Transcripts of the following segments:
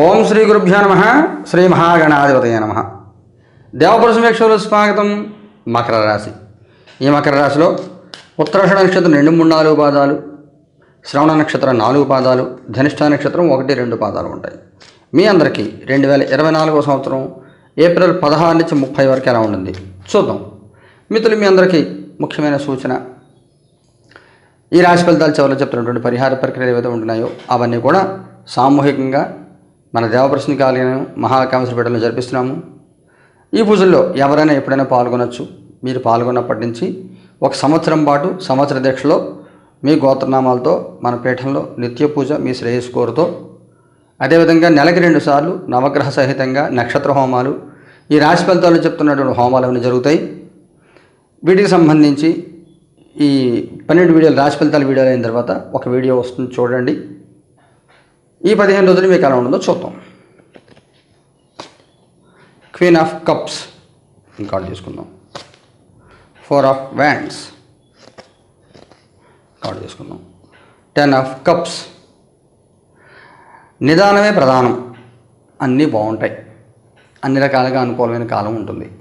ఓం శ్రీ గురుభ్యో నమ శ్రీ మహాగణాధిపతయ నమ. దేవపురుష స్వాగతం మకర రాశి. ఈ మకర రాశిలో ఉత్తరాషణ నక్షత్రం రెండు మూడు నాలుగు పాదాలు శ్రవణ నక్షత్రం నాలుగు పాదాలు ధనిష్ట నక్షత్రం ఒకటి రెండు పాదాలు ఉంటాయి. మీ అందరికీ రెండు వేల ఇరవై నాలుగో సంవత్సరం ఏప్రిల్ పదహారు నుంచి ముప్పై వరకు ఎలా ఉంటుంది? చూద్దాం. మిత్రులు మీ అందరికీ ముఖ్యమైన సూచన. ఈ రాశి ఫలితాలు చివరిలో చెప్తున్నటువంటి పరిహార ప్రక్రియలు ఏవైతే ఉంటున్నాయో అవన్నీ కూడా సామూహికంగా మన దేవప్రశ్ని కాలేయం మహాకామేశ్వర జరిపిస్తున్నాము. ఈ పూజల్లో ఎవరైనా ఎప్పుడైనా పాల్గొనొచ్చు. మీరు పాల్గొన్నప్పటి నుంచి ఒక సంవత్సరం పాటు సంవత్సర దీక్షలో మీ గోత్రనామాలతో మన పీఠంలో నిత్య పూజ మీ శ్రేయస్ కోరుతో అదేవిధంగా నెలకి రెండు సార్లు నవగ్రహ సహితంగా నక్షత్ర హోమాలు ఈ రాశి ఫలితాలు చెప్తున్నటువంటి హోమాలు అవన్నీ జరుగుతాయి? వీటికి సంబంధించి ఈ పన్నెండు వీడియోలు రాశి ఫలితాల వీడియోలు అయిన తర్వాత ఒక వీడియో వస్తుంది చూడండి. ఈ పదిహేను రోజులు మీకు ఎలా ఉంటుందో చూద్దాం. క్వీన్ ఆఫ్ కప్స్ ఇంకా తీసుకుందాం ఫోర్ ఆఫ్ వ్యాండ్స్ కార్డు తీసుకుందాం టెన్ ఆఫ్ కప్స్ నిదానమే ప్రధానం. అన్నీ బాగుంటాయి. అన్ని రకాలుగా అనుకూలమైన కాలం ఉంటుంది.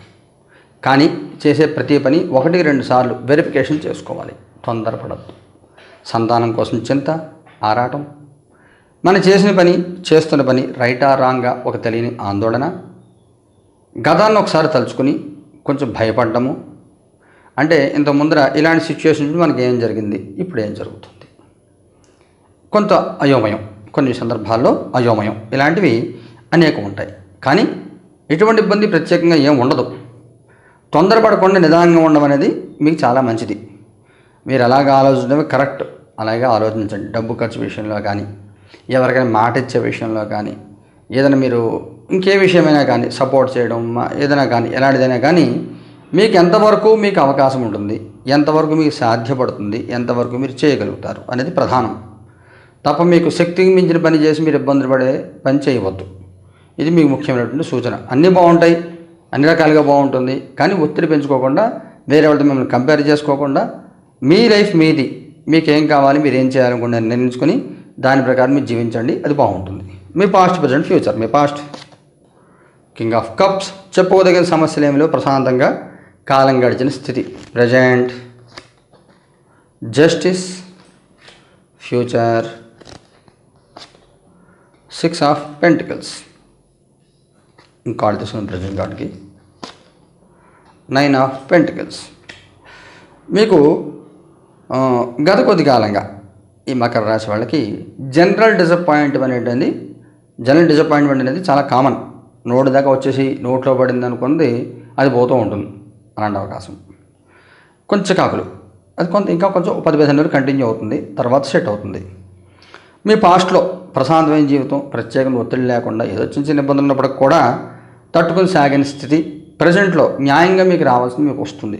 కానీ చేసే ప్రతి పని ఒకటి రెండు సార్లు వెరిఫికేషన్ చేసుకోవాలి. తొందరపడద్దు. సంతానం కోసం చింత ఆరాటం మనం చేసిన పని చేస్తున్న పని రైటా రాంగా ఒక తెలియని ఆందోళన? గతాన్ని ఒకసారి తలుచుకుని కొంచెం భయపడ్డము? అంటే ఇంత ముందర ఇలాంటి సిచ్యువేషన్ మనకి ఏం జరిగింది? ఇప్పుడు ఏం జరుగుతుంది? కొంత అయోమయం. కొన్ని సందర్భాల్లో అయోమయం. ఇలాంటివి అనేకం ఉంటాయి. కానీ ఎటువంటి ఇబ్బంది ప్రత్యేకంగా ఏం ఉండదు. తొందరపడకుండా నిదానంగా ఉండడం అనేది మీకు చాలా మంచిది. మీరు అలాగ ఆలోచించడమే కరెక్ట్. అలాగే ఆలోచించండి. డబ్బు ఖర్చు విషయంలో కానీ ఎవరికైనా మాట ఇచ్చే విషయంలో కానీ ఏదైనా మీరు ఇంకే విషయమైనా కానీ సపోర్ట్ చేయడం మా- ఏదైనా కానీ ఎలాంటిదైనా కానీ మీకు ఎంతవరకు మీకు అవకాశం ఉంటుంది ఎంతవరకు మీకు సాధ్యపడుతుంది ఎంతవరకు మీరు చేయగలుగుతారు అనేది ప్రధానం. తప్ప మీకు శక్తికి మించిన పని చేసి మీరు ఇబ్బందులు పడే పని చేయవద్దు. ఇది మీకు ముఖ్యమైనటువంటి సూచన. అన్నీ బాగుంటాయి అన్ని రకాలుగా బాగుంటుంది కానీ ఒత్తిడి పెంచుకోకుండా వేరే వాళ్ళతో మిమ్మల్ని కంపేర్ చేసుకోకుండా మీ లైఫ్ మీది. మీకు ఏం కావాలి మీరు ఏం చేయాలనుకున్న నిర్ణయించుకొని దాని ప్రకారం మీరు జీవించండి అది బాగుంటుంది. మీ పాస్ట్ ప్రజెంట్ ఫ్యూచర్ మీ పాస్ట్ కింగ్ ఆఫ్ కప్స్ చెప్పుకోదగిన సమస్యలు ఏమిలో ప్రశాంతంగా కాలం గడిచిన స్థితి present justice future six of pentacles card తీసుకున్న ప్రజెంట్ కార్డుకి నైన్ ఆఫ్ పెంటికల్స్ మీకు గత కొద్ది కాలంగా ఈ మకర రాశి వాళ్ళకి జనరల్ డిసప్పాయింట్మెంట్ అనేది జనరల్ డిసప్పాయింట్మెంట్ అనేది చాలా కామన్ నోటి దాకా వచ్చేసి నోట్లో పడింది అనుకుంది అది పోతూ ఉంటుంది అలాంటి అవకాశం. కొంచెం కాకులు. అది కొంత ఇంకా కొంచెం పది పదిహేను రోజులు కంటిన్యూ అవుతుంది తర్వాత సెట్ అవుతుంది. మీ పాస్ట్లో ప్రశాంతమైన జీవితం ప్రత్యేకంగా ఒత్తిడి లేకుండా ఏదో చిన్న చిన్న ఇబ్బందులు ఉన్నప్పటికి కూడా తట్టుకుని సాగిన స్థితి ప్రజెంట్లో న్యాయంగా మీకు రావాల్సింది మీకు వస్తుంది.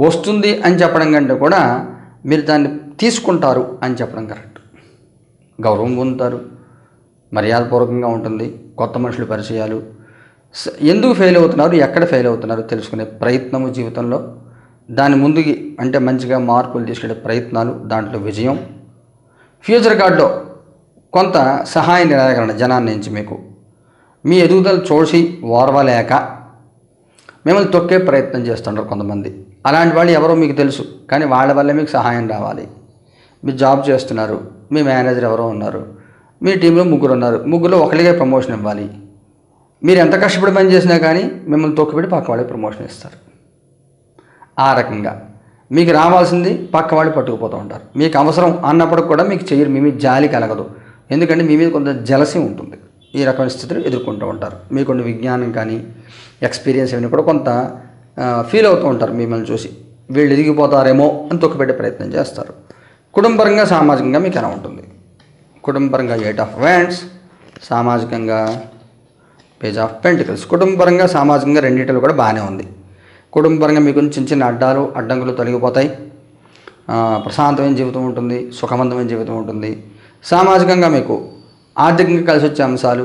వస్తుంది అని చెప్పడం కంటే కూడా మీరు దాన్ని తీసుకుంటారు అని చెప్పడం కరెక్ట్. గౌరవం పొందుతారు మర్యాదపూర్వకంగా ఉంటుంది కొత్త మనుషులు పరిచయాలు. ఎందుకు ఫెయిల్ అవుతున్నారు ఎక్కడ ఫెయిల్ అవుతున్నారు తెలుసుకునే ప్రయత్నము జీవితంలో. దాని ముందుకి అంటే మంచిగా మార్పులు తీసుకెళ్ళే ప్రయత్నాలు దాంట్లో విజయం. ఫ్యూచర్ కార్డులో కొంత సహాయ నిరాకరణ జనాన్ని నుంచి మీకు. మీ ఎదుగుదల చూసి ఓర్వలేక మిమ్మల్ని తొక్కే ప్రయత్నం చేస్తుంటారు కొంతమంది. అలాంటి వాళ్ళు ఎవరో మీకు తెలుసు కానీ వాళ్ళ వల్లే మీకు సహాయం రావాలి. మీరు జాబ్ చేస్తున్నారు మీ మేనేజర్ ఎవరో ఉన్నారు మీ టీంలో ముగ్గురు ఉన్నారు ముగ్గురులో ఒకరిగా ప్రమోషన్ ఇవ్వాలి. మీరు ఎంత కష్టపడి పని చేసినా కానీ మిమ్మల్ని తొక్కిపెట్టి పక్క వాళ్ళకి ప్రమోషన్ ఇస్తారు. ఆ రకంగా మీకు రావాల్సింది పక్క వాళ్ళు పట్టుకుపోతూ ఉంటారు. మీకు అవసరం అన్నప్పుడు కూడా మీకు చెయ్యరు మీ మీద జాలి కలగదు. ఎందుకంటే మీ మీద కొంత జలసి ఉంటుంది. ఈ రకమైన స్థితిలో ఎదుర్కొంటూ ఉంటారు. మీకున్న విజ్ఞానం కానీ ఎక్స్పీరియన్స్ ఇవన్నీ కూడా కొంత ఫీల్ అవుతూ ఉంటారు మిమ్మల్ని చూసి. వీళ్ళు ఎదిగిపోతారేమో అని తొక్కిపెట్టే ప్రయత్నం చేస్తారు. కుటుంబపరంగా సామాజికంగా మీకు ఎలా ఉంటుంది? కుటుంబపరంగా ఎయిట్ ఆఫ్ వ్యాండ్స్ సామాజికంగా పేజ్ ఆఫ్ పెంటికల్స్ కుటుంబపరంగా సామాజికంగా రెండింటిలో కూడా బాగానే ఉంది. కుటుంబపరంగా మీకు చిన్న చిన్న అడ్డాలు అడ్డంకులు తొలగిపోతాయి. ప్రశాంతమైన జీవితం ఉంటుంది సుఖవంతమైన జీవితం ఉంటుంది. సామాజికంగా మీకు ఆర్థికంగా కలిసి వచ్చే అంశాలు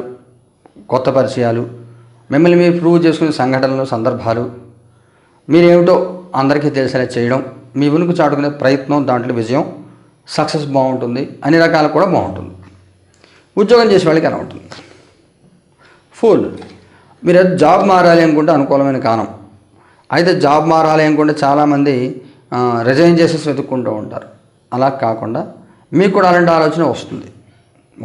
కొత్త పరిచయాలు మిమ్మల్ని మీరు ప్రూవ్ చేసుకునే సంఘటనలు సందర్భాలు మీరేమిటో అందరికీ తెలిసేలా చేయడం మీ ఉనికి చాటుకునే ప్రయత్నం దాంట్లో విజయం సక్సెస్ బాగుంటుంది అన్ని రకాలు కూడా బాగుంటుంది. ఉద్యోగం చేసే వాళ్ళకి ఎలా ఉంటుంది. ఫుల్ మీరు జాబ్ మారాలి అనుకుంటే అనుకూలమైన కాలం అయితే జాబ్ మారాలి అనుకుంటే చాలామంది రిజైన్ చేసేసి వెతుక్కుంటూ ఉంటారు. అలా కాకుండా మీకు కూడా అలాంటి ఆలోచన వస్తుంది.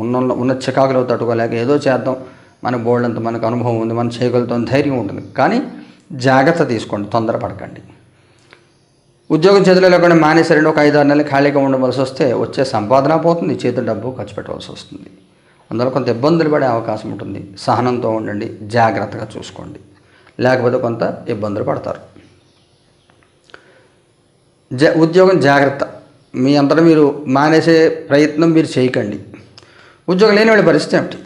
ఉన్న ఉన్న చికాకులో తట్టుకోలేక ఏదో చేద్దాం. మన బోల్డ్ అంత మనకు అనుభవం ఉంది మనం చేయగలుగుతాం ధైర్యం ఉంటుంది. కానీ జాగ్రత్త తీసుకోండి తొందరపడకండి. ఉద్యోగం చేతిలో లేకుండా మానేసరండి ఒక ఐదారు నెలలు ఖాళీగా ఉండవలసి వస్తే వచ్చే సంపాదన పోతుంది చేతి డబ్బు ఖర్చు పెట్టవలసి వస్తుంది. అందులో కొంత ఇబ్బందులు పడే అవకాశం ఉంటుంది. సహనంతో ఉండండి జాగ్రత్తగా చూసుకోండి. లేకపోతే కొంత ఇబ్బందులు పడతారు. జ ఉద్యోగం జాగ్రత్త. మీ అంతటా మీరు మానేసే ప్రయత్నం మీరు చేయకండి. ఉద్యోగం లేని వాళ్ళ పరిస్థితి ఏమిటి?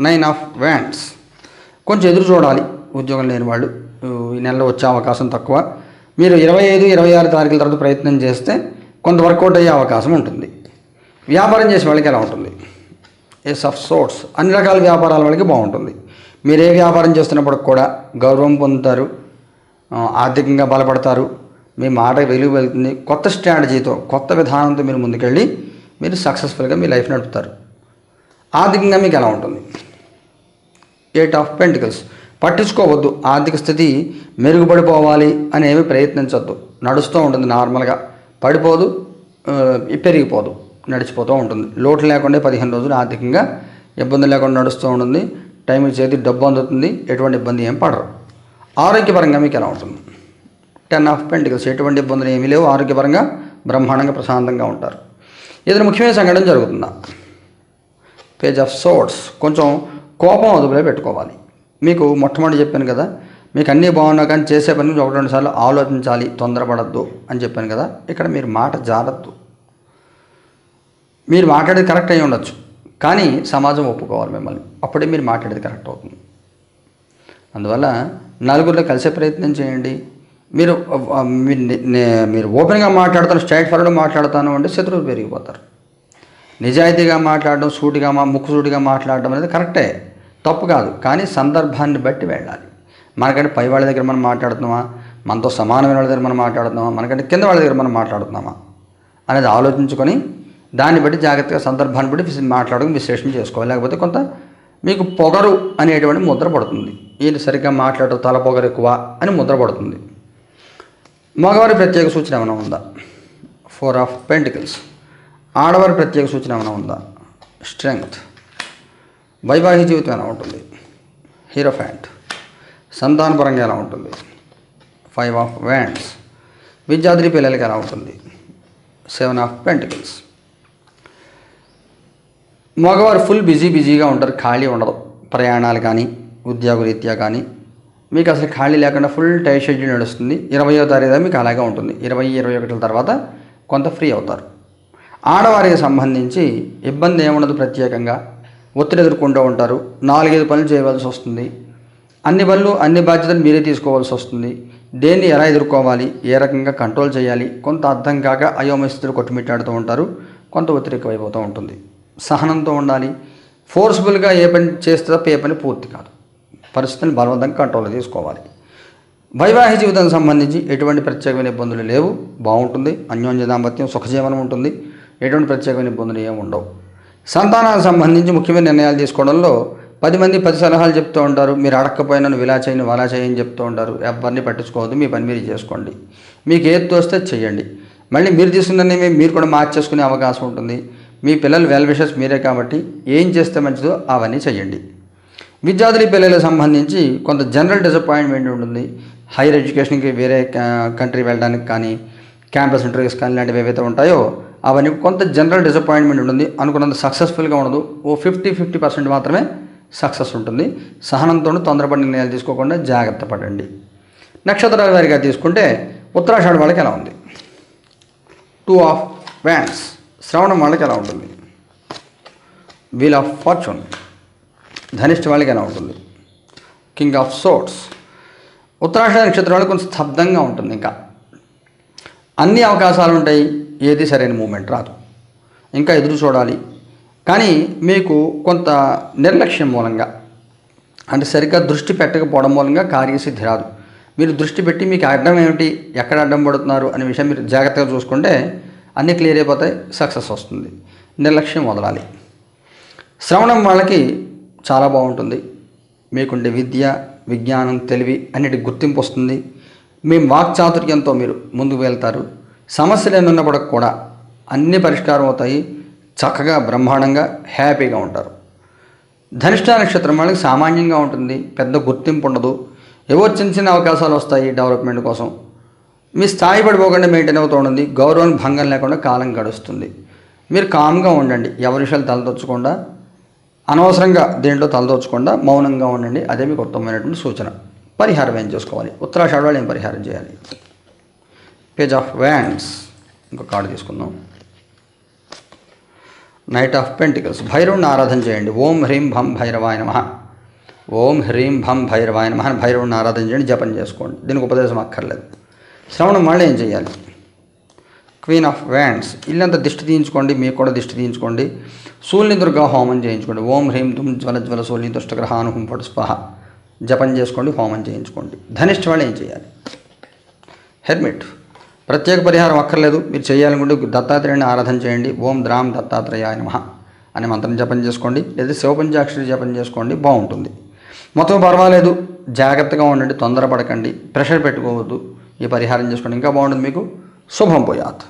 నైన్ ఆఫ్ వ్యాండ్స్ కొంచెం ఎదురు చూడాలి. ఉద్యోగం లేని వాళ్ళు ఈ నెలలో వచ్చే అవకాశం తక్కువ. మీరు ఇరవై ఐదు ఇరవై ఆరు తారీఖుల తర్వాత ప్రయత్నం చేస్తే కొంత వర్కౌట్ అయ్యే అవకాశం ఉంటుంది. వ్యాపారం చేసే వాళ్ళకి ఎలా ఉంటుంది? ఎస్ ఆఫ్ సోర్ట్స్ అన్ని రకాల వ్యాపారాల వాళ్ళకి బాగుంటుంది. మీరు ఏ వ్యాపారం చేస్తున్నప్పుడు కూడా గౌరవం పొందుతారు ఆర్థికంగా బలపడతారు. మీ మాట వెలుగు వెళ్తుంది. కొత్త స్ట్రాటజీతో కొత్త విధానంతో మీరు ముందుకెళ్ళి మీరు సక్సెస్ఫుల్గా మీ లైఫ్ నడుపుతారు. ఆర్థికంగా మీకు ఎలా ఉంటుంది? ఎయిట్ ఆఫ్ పెంటికల్స్ పట్టించుకోవద్దు. ఆర్థిక స్థితి మెరుగుపడిపోవాలి అనేవి ప్రయత్నించవద్దు నడుస్తూ ఉంటుంది నార్మల్గా. పడిపోదు పెరిగిపోదు. నడిచిపోతూ ఉంటుంది. లోటు లేకుండా పదిహేను రోజులు ఆర్థికంగా ఇబ్బంది లేకుండా నడుస్తూ ఉంటుంది. టైం చేతి డబ్బు అందుతుంది. ఎటువంటి ఇబ్బంది ఏం పడరు. ఆరోగ్యపరంగా మీకు ఎలా ఉంటుంది? Ten of pentacles. ఎటువంటి ఇబ్బందులు ఏమీ లేవు. ఆరోగ్యపరంగా బ్రహ్మాండంగా ప్రశాంతంగా ఉంటారు. ఏదైనా ముఖ్యమైన సంఘటన జరుగుతుందా? పేజ్ ఆఫ్ సోట్స్ కొంచెం కోపం అదుపులో పెట్టుకోవాలి. మీకు మొట్టమొదటి చెప్పాను కదా మీకు అన్నీ బాగున్నా కానీ చేసే పని గురించి ఒకటి రెండు సార్లు ఆలోచించాలి తొందరపడద్దు అని చెప్పాను కదా ఇక్కడ మీరు మాట జారద్దు. మీరు మాట్లాడేది కరెక్ట్ అయి ఉండొచ్చు కానీ సమాజం ఒప్పుకోవాలి మిమ్మల్ని. అప్పుడే మీరు మాట్లాడేది కరెక్ట్ అవుతుంది. అందువల్ల నలుగురిలో కలిసే ప్రయత్నం చేయండి. మీరు మీరు ఓపెన్గా మాట్లాడతాను స్ట్రైట్ ఫార్వర్డ్ మాట్లాడతాను అంటే శత్రువులు పెరిగిపోతారు. నిజాయితీగా మాట్లాడడం సూటిగా మా ముక్కు సూటిగా మాట్లాడడం అనేది కరెక్టే. తప్పు కాదు కానీ సందర్భాన్ని బట్టి వెళ్ళాలి. మనకంటే పై వాళ్ళ దగ్గర మనం మాట్లాడుతున్నామా? మనతో సమానమైన వాళ్ళ దగ్గర మనం మాట్లాడుతున్నామా? మనకంటే కింద వాళ్ళ దగ్గర మనం మాట్లాడుతున్నామా? అనేది ఆలోచించుకొని దాన్ని బట్టి జాగ్రత్తగా సందర్భాన్ని బట్టి మాట్లాడడం విశ్లేషణ చేసుకోవాలి. లేకపోతే కొంత మీకు పొగరు అనేటువంటి ముద్ర పడుతుంది. ఈయన సరిగ్గా మాట్లాడటం తల పొగరు ఎక్కువ అని ముద్ర పడుతుంది. మగవారి ప్రత్యేక సూచన ఏమైనా ఉందా? ఫోర్ ఆఫ్ పెంటికల్స్ ఆడవారి ప్రత్యేక సూచన ఏమైనా ఉందా? స్ట్రెంగ్త్ వైవాహిక జీవితం ఎలా ఉంటుంది? హీరో ఫ్యాంట్ సంతానపరంగా ఎలా ఉంటుంది? ఫైవ్ ఆఫ్ వ్యాండ్స్ విద్యార్థి పిల్లలకి ఎలా ఉంటుంది? సెవెన్ ఆఫ్ పెంటికల్స్ మగవారు ఫుల్ బిజీ బిజీగా ఉంటారు ఖాళీ ఉండదు ప్రయాణాలు కానీ ఉద్యోగ రీత్యా కానీ మీకు అసలు ఖాళీ లేకుండా ఫుల్ టైం షెడ్యూల్ నడుస్తుంది. ఇరవయో తారీఖు మీకు అలాగే ఉంటుంది. ఇరవై ఇరవై ఒకటిల తర్వాత కొంత ఫ్రీ అవుతారు. ఆడవారికి సంబంధించి ఇబ్బంది ఏముండదు ప్రత్యేకంగా. ఒత్తిడి ఎదుర్కొంటూ ఉంటారు. నాలుగైదు పనులు చేయవలసి వస్తుంది. అన్ని పనులు అన్ని బాధ్యతలు మీరే తీసుకోవాల్సి వస్తుంది. దేన్ని ఎలా ఎదుర్కోవాలి? ఏ రకంగా కంట్రోల్ చేయాలి? కొంత అర్థం కాక అయోమస్థితులు కొట్టుమిట్టాడుతూ ఉంటారు. కొంత ఒత్తిడి ఎక్కువైపోతూ ఉంటుంది. సహనంతో ఉండాలి. ఫోర్స్ఫుల్గా ఏ పని చేస్తే తప్ప ఏ పని పూర్తి కాదు. పరిస్థితిని బలవంతంగా కంట్రోల్ తీసుకోవాలి. వైవాహిక జీవితానికి సంబంధించి ఎటువంటి ప్రత్యేకమైన ఇబ్బందులు లేవు. బాగుంటుంది. అన్యోన్య దాంపత్యం సుఖజీవనం ఉంటుంది. ఎటువంటి ప్రత్యేకమైన ఇబ్బందులు ఏమి ఉండవు. సంతానానికి సంబంధించి ముఖ్యమైన నిర్ణయాలు తీసుకోవడంలో పది మంది పది సలహాలు చెప్తూ ఉంటారు. మీరు అడగకపోయినా నువ్వు ఇలా చేయను అలా చేయని చెప్తూ ఉంటారు. ఎవరిని పట్టించుకోవద్దు మీ పని మీరు చేసుకోండి. మీకు ఏది తోస్తే చేయండి మళ్ళీ మీరు తీసుకున్న మీరు కూడా మార్చేసుకునే అవకాశం ఉంటుంది. మీ పిల్లలు వెల్ విషెస్ మీరే కాబట్టి ఏం చేస్తే మంచిదో అవన్నీ చేయండి విద్యార్థుల పిల్లలకు సంబంధించి కొంత జనరల్ డిసప్పాయింట్మెంట్ ఉంటుంది. హైయర్ ఎడ్యుకేషన్కి వేరే కంట్రీ వెళ్ళడానికి కానీ క్యాంపస్ ఇంటర్వ్యూస్ కానీ ఇలాంటివి ఏవైతే ఉంటాయో అవన్నీ కొంత జనరల్ డిసప్పాయింట్మెంట్ ఉంటుంది. అనుకున్నంత సక్సెస్ఫుల్గా ఉండదు. ఓ ఫిఫ్టీ ఫిఫ్టీ పర్సెంట్ మాత్రమే సక్సెస్ ఉంటుంది. సహనంతో తొందరపడి నిర్ణయాలు తీసుకోకుండా జాగ్రత్త పడండి. నక్షత్రాల వారిగా తీసుకుంటే ఉత్తరాషాఢ వాళ్ళకి ఎలా ఉంది? టూ ఆఫ్ వ్యాండ్స్ శ్రవణం వాళ్ళకి ఎలా ఉంటుంది? వీల్ ఆఫ్ ఫార్చ్యూన్ ధనిష్ఠ వాళ్ళకి ఎలా ఉంటుంది? కింగ్ ఆఫ్ సోట్స్ ఉత్తరాషాఢ నక్షత్రాలు వాళ్ళకి కొంచెం స్తబ్దంగా ఉంటుంది ఇంకా. అన్ని అవకాశాలు ఉంటాయి ఏది సరైన మూమెంట్ రాదు. ఇంకా ఎదురు చూడాలి. కానీ మీకు కొంత నిర్లక్ష్యం మూలంగా అంటే సరిగ్గా దృష్టి పెట్టకపోవడం మూలంగా కార్యసిద్ధి రాదు. మీరు దృష్టి పెట్టి మీకు అడ్డం ఏమిటి ఎక్కడ అడ్డం పడుతున్నారు అనే విషయం మీరు జాగ్రత్తగా చూసుకుంటే అన్నీ క్లియర్ అయిపోతాయి సక్సెస్ వస్తుంది. నిర్లక్ష్యం వదలాలి. శ్రవణం వాళ్ళకి చాలా బాగుంటుంది. మీకుండే విద్య విజ్ఞానం తెలివి అన్నిటి గుర్తింపు వస్తుంది. మీ వాక్చాతుర్యంతో మీరు ముందుకు వెళ్తారు. సమస్యలు ఎన్ని కూడా అన్ని పరిష్కారం అవుతాయి. చక్కగా బ్రహ్మాండంగా హ్యాపీగా ఉంటారు. ధనిష్ట నక్షత్రం వాళ్ళకి సామాన్యంగా ఉంటుంది. పెద్ద గుర్తింపు ఉండదు. ఏవో చిన్న చిన్న అవకాశాలు వస్తాయి డెవలప్మెంట్ కోసం. మీ స్థాయి పడిపోకుండా మెయింటైన్ అవుతూ ఉంటుంది గౌరవం భంగం లేకుండా కాలం గడుస్తుంది. మీరు కామ్గా ఉండండి. ఎవరి విషయాలు తలదొచ్చకుండా అనవసరంగా దేంట్లో తలదొచ్చకుండా మౌనంగా ఉండండి. అదే మీకు ఉత్తమమైనటువంటి సూచన. పరిహారం ఏం చేసుకోవాలి? ఉత్తరాషాఢ ఏం పరిహారం చేయాలి? పేజ్ ఆఫ్ వ్యాండ్స్ ఇంకో కార్డు తీసుకుందాం. నైట్ ఆఫ్ పెంటికల్స్ భైరవుని ఆరాధన చేయండి. ఓం హ్రీం భం భైరవాయ నమ. ఓం హ్రీం భం భైరవాయ నమ అని భైరవుని ఆరాధన చేయండి జపం చేసుకోండి. దీనికి ఉపదేశం అక్కర్లేదు. శ్రవణం మళ్ళీ ఏం చేయాలి? క్వీన్ ఆఫ్ వ్యాండ్స్ ఇల్లంతా దిష్టి తీయించుకోండి మీకు కూడా దిష్టి తీయించుకోండి. సూర్యుని దుర్గా హోమం చేయించుకోండి. ఓం హ్రీం దుమ్ జ్వల జ్వల సూర్యుని దుష్టగ్రహానుహం పడు స్పహ జపం చేసుకోండి హోమం చేయించుకోండి. ధనిష్ట వాళ్ళు ఏం చేయాలి? హెర్మిట్. ప్రత్యేక పరిహారం అక్కర్లేదు మీరు చేయాలనుకుంటే దత్తాత్రేయుని ఆరాధన చేయండి. ఓం ద్రామ్ దత్తాత్రేయాయ నమః అనే మంత్రం జపం చేసుకోండి. లేదా శివపంచాక్షరి జపం చేసుకోండి బాగుంటుంది. మొత్తం పర్వాలేదు జాగ్రత్తగా ఉండండి తొందరపడకండి ప్రెషర్ పెట్టుకోవద్దు ఈ పరిహారం చేసుకోండి. ఇంకా బాగుంటుంది మీకు? శుభం పోయాత్